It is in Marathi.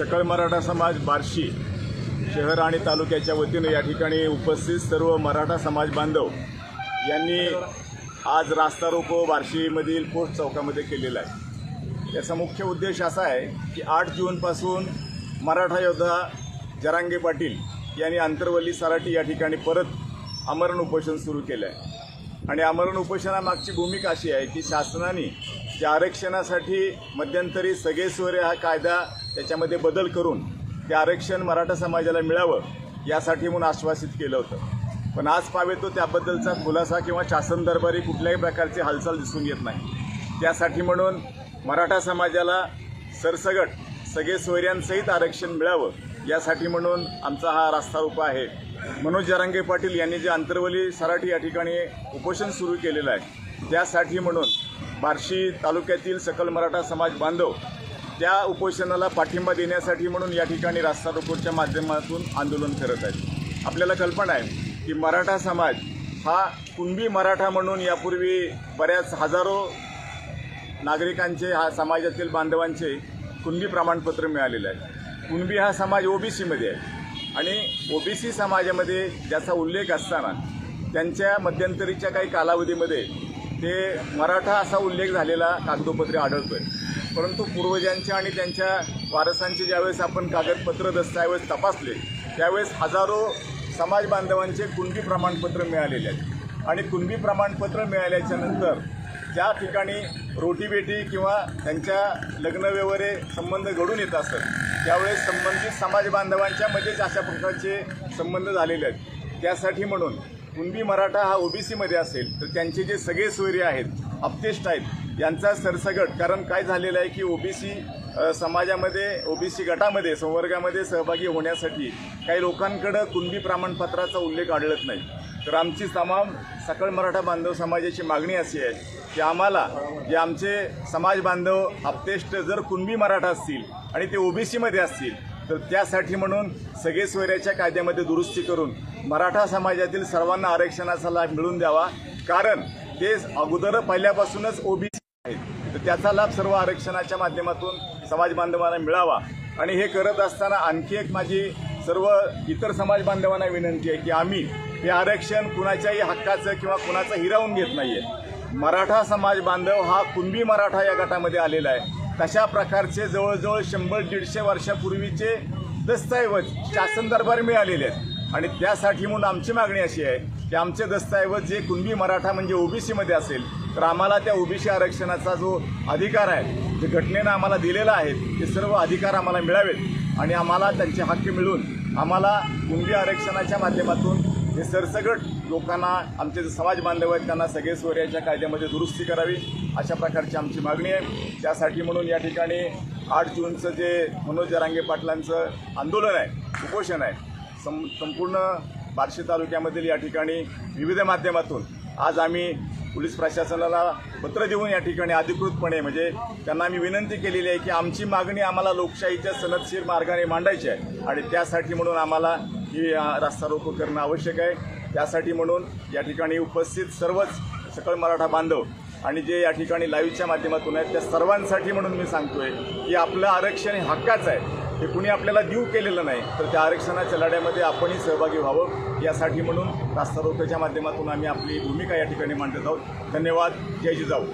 सकळ मराठा समाज बार्शी शहर आणि तालुक्याच्या वतीनं या ठिकाणी उपस्थित सर्व मराठा समाज बांधव यांनी आज रास्ता रोको बार्शीमधील पोस्ट चौकामध्ये केलेला आहे. याचा मुख्य उद्देश असा आहे की आठ जूनपासून मराठा योद्धा जरांगे पाटील यांनी आंतरवली सराटी या ठिकाणी परत आमरण उपोषण सुरू केलं आहे आणि आमरण उपोषणामागची भूमिका अशी आहे की शासनाने ज्या आरक्षणासाठी मध्यंतरी सगळे हा कायदा त्याच्यामध्ये बदल करून ते आरक्षण मराठा समाजाला मिळावं यासाठी म्हणून आश्वासित केलं होतं. पण आज पावे तो त्याबद्दलचा खुलासा किंवा शासन दरबारी कुठल्याही प्रकारची हालचाल दिसून येत नाही. त्यासाठी म्हणून मराठा समाजाला सरसगट सगळे सोयऱ्यांसहित आरक्षण मिळावं यासाठी म्हणून आमचा हा रास्ता रूप आहे. मनोज जरांगे पाटील यांनी जे आंतरवली सराठी या ठिकाणी उपोषण सुरू केलेलं आहे त्यासाठी म्हणून बार्शी तालुक्यातील सकल मराठा समाज बांधव त्या उपोषणाला पाठिंबा देण्यासाठी म्हणून या ठिकाणी रास्ता रोकोच्या माध्यमातून आंदोलन करत आहेत. आपल्याला कल्पना आहे की मराठा समाज हा कुणबी मराठा म्हणून यापूर्वी बऱ्याच हजारो नागरिकांचे हा समाजातील बांधवांचे कुणबी प्रमाणपत्र मिळालेलं आहे. कुणबी हा समाज ओबीसीमध्ये आहे. आणि ओबीसी समाजामध्ये ज्याचा उल्लेख असताना त्यांच्या मध्यंतरीच्या काही कालावधीमध्ये ते मराठा असा उल्लेख झालेला कागदोपत्री आढळतोय. परंतु पूर्वजांच्या आणि त्यांच्या वारसांचे ज्यावेळेस आपण कागदपत्र दस्तऐवज तपासले त्यावेळेस हजारो समाज बांधवांचे कुणबी प्रमाणपत्र मिळालेले आहेत. आणि कुणबी प्रमाणपत्र मिळाल्याच्या नंतर ज्या ठिकाणी रोटीबेटी किंवा त्यांच्या लग्नव्यवहारे संबंध घडून येत असत त्यावेळेस संबंधित समाज बांधवांच्या मध्येच अशा प्रकारचे संबंध झालेले आहेत. त्यासाठी म्हणून कुणबी मराठा हा ओबीसीमध्ये असेल तर त्यांचे जे सगळे सोयरे आहेत अपतेष्ट आहेत यांचा सरसगट कारण काय झालेलं आहे की ओबीसी समाजामध्ये ओबीसी गटामध्ये संवर्गामध्ये सहभागी होण्यासाठी काही लोकांकडं कुणबी प्रमाणपत्राचा उल्लेख आढळत नाही. तर आमची तमाम सकळ मराठा बांधव समाजाची मागणी अशी आहे की आम्हाला जे आमचे समाज बांधव आपतेष्ट जर कुणबी मराठा असतील आणि ते ओबीसीमध्ये असतील तर त्यासाठी म्हणून सगळे सोयऱ्याच्या कायद्यामध्ये दुरुस्ती करून मराठा समाजातील सर्वांना आरक्षणाचा लाभ मिळून द्यावा. कारण ते अगोदर पहिल्यापासूनच ओबीसी आहेत. तर त्याचा लाभ सर्व आरक्षणाच्या माध्यमातून समाज बांधवांना मिळावा. आणि हे करत असताना आणखी एक माझी सर्व इतर समाज बांधवांना विनंती आहे की आम्ही हे आरक्षण कुणाच्याही हक्काचं किंवा कुणाचं हिरावून घेत नाहीये. मराठा समाज बांधव हा कुणबी मराठा या गटामध्ये आलेला आहे. तशा प्रकारचे जवळजवळ शंभर दीडशे वर्षापूर्वीचे दस्तऐवज शासन दरबार मिळालेले आहेत. आणि त्यासाठी म्हणून आमची मागणी अशी आहे की आमचे दस्तऐवज जे कुणबी मराठा म्हणजे ओबीसीमध्ये असेल तर आम्हाला त्या ओबीसी आरक्षणाचा जो अधिकार आहे जे घटनेनं आम्हाला दिलेला आहे ते सर्व अधिकार आम्हाला मिळावेत. आणि आम्हाला त्यांचे हक्क मिळून आम्हाला कुणबी आरक्षणाच्या माध्यमातून हे सरसगट लोकांना आमचे जे समाज बांधव आहेत त्यांना सगळे सोयऱ्याच्या कायद्यामध्ये दुरुस्ती करावी अशा प्रकारची आमची मागणी आहे. त्यासाठी म्हणून या ठिकाणी आठ जूनचं जे मनोज जरांगे पाटलांचं आंदोलन आहे उपोषण आहे सं संपूर्ण बार्शी तालुक्यामधील या ठिकाणी विविध माध्यमातून आज आम्ही पोलीस प्रशासनाला पत्र देऊन या ठिकाणी अधिकृतपणे म्हणजे त्यांना आम्ही विनंती केलेली आहे की आमची मागणी आम्हाला लोकशाहीच्या सनदशीर मार्गाने मांडायची आहे. आणि त्यासाठी म्हणून आम्हाला ही रास्ता रोको करणं आवश्यक आहे. त्यासाठी म्हणून या ठिकाणी उपस्थित सर्वच सकळ मराठा बांधव आणि जे या ठिकाणी लाईव्हच्या माध्यमातून आहेत त्या सर्वांसाठी म्हणून मी सांगतोय की आपलं आरक्षण हे हक्काचं आहे. हे कुणी आपल्याला देऊ केलेलं नाही तर त्या आरक्षणाच्या लढ्यामध्ये आपणही सहभागी व्हावं. यासाठी म्हणून रास्ता रोकोच्या माध्यमातून आम्ही आपली भूमिका या ठिकाणी मांडत आहोत. धन्यवाद. जय जिजाऊ.